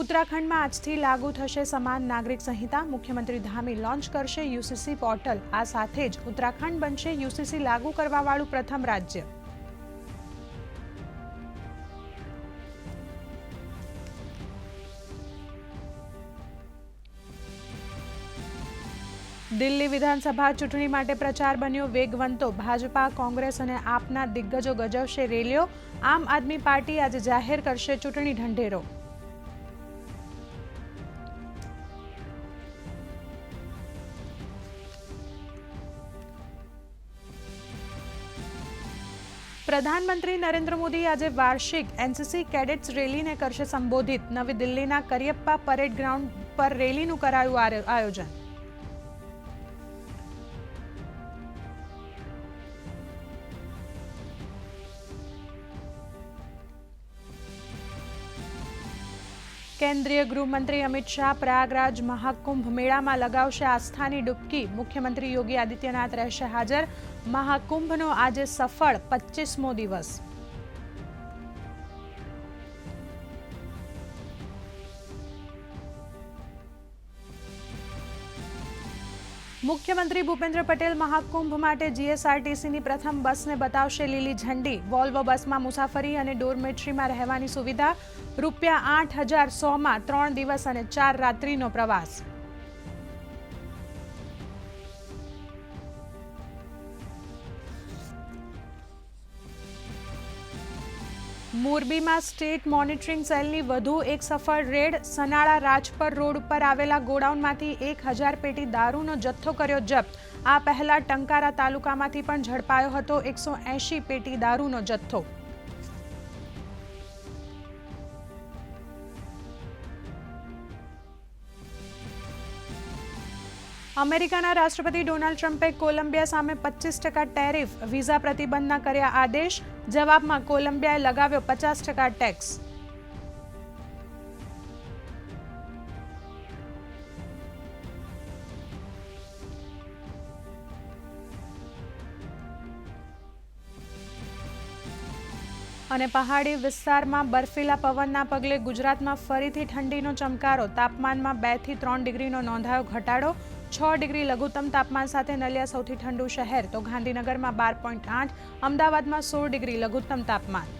ઉત્તરાખંડમાં આજથી લાગુ થશે સમાન નાગરિક સંહિતા. મુખ્યમંત્રી ધામી લોન્ચ કરશે યુસીસી પોર્ટલ. આ સાથે જ ઉત્તરાખંડ બનશે યુસીસી લાગુ કરવાવાળું પ્રથમ રાજ્ય. દિલ્હી વિધાનસભા ચૂંટણી માટે પ્રચાર બન્યો વેગવંતો. ભાજપા, કોંગ્રેસ અને આપના દિગ્ગજો ગજવશે રેલીઓ. આમ આદમી પાર્ટી આજે જાહેર કરશે ચૂંટણી ઢંઢેરો. પ્રધાનમંત્રી નરેન્દ્ર મોદી આજે વાર્ષિક એનસીસી કેડેટ્સ રેલીને કરશે સંબોધિત. નવી દિલ્હીના કરિયપ્પા પરેડ ગ્રાઉન્ડ પર રેલીનું કરાયું આયોજન. કેન્દ્રીય ગૃહમંત્રી અમિત શાહ પ્રયાગરાજ મહાકુંભ મેળામાં લગાવશે આસ્થાની ડૂબકી. મુખ્યમંત્રી યોગી આદિત્યનાથ રહેશે હાજર. મહાકુંભનો આજે સફળ પચીસમો દિવસ. મુખ્યમંત્રી ભૂપેન્દ્ર પટેલ મહાકુંભ માટે જીએસઆરટીસીની પ્રથમ બસને બતાવશે લીલી ઝંડી. વોલ્વો બસમાં મુસાફરી અને ડોરમેટ્રીમાં રહેવાની સુવિધા. રૂપિયા આઠ હજાર સોમાં ત્રણ દિવસ અને ચાર રાત્રિનો પ્રવાસ. મોરબીમાં સ્ટેટ મોનિટરિંગ સેલની વધુ એક સફળ રેડ સનાળા રાજપર રોડ ઉપર આવેલા ગોડાઉનમાંથી એક હજાર પેટી દારૂનો જથ્થો કર્યો જપ્ત. આ પહેલા ટંકારા તાલુકામાંથી પણ ઝડપાયો હતો એકસો એંશી પેટી દારૂનો જથ્થો. અમેરિકાના રાષ્ટ્રપતિ ડોનાલ્ડ ટ્રમ્પે કોલંબિયા સામે પચીસ ટકા ટેરિફ વિઝા પ્રતિબંધના કર્યા આદેશ. જવાબમાં કોલંબિયાએ લગાવ્યો પચાસ ટકા ટેક્સ. અને પહાડી વિસ્તારમાં બર્ફીલા પવનના પગલે ગુજરાતમાં ફરીથી ઠંડીનો ચમકારો. તાપમાનમાં બેથી ત્રણ ડિગ્રીનો નોંધાયો ઘટાડો. છ ડિગ્રી લઘુત્તમ તાપમાન સાથે નલિયા સૌથી ઠંડુ શહેર તો ગાંધીનગરમાં બાર પોઈન્ટ આઠ, અમદાવાદમાં સોળ ડિગ્રી લઘુત્તમ તાપમાન.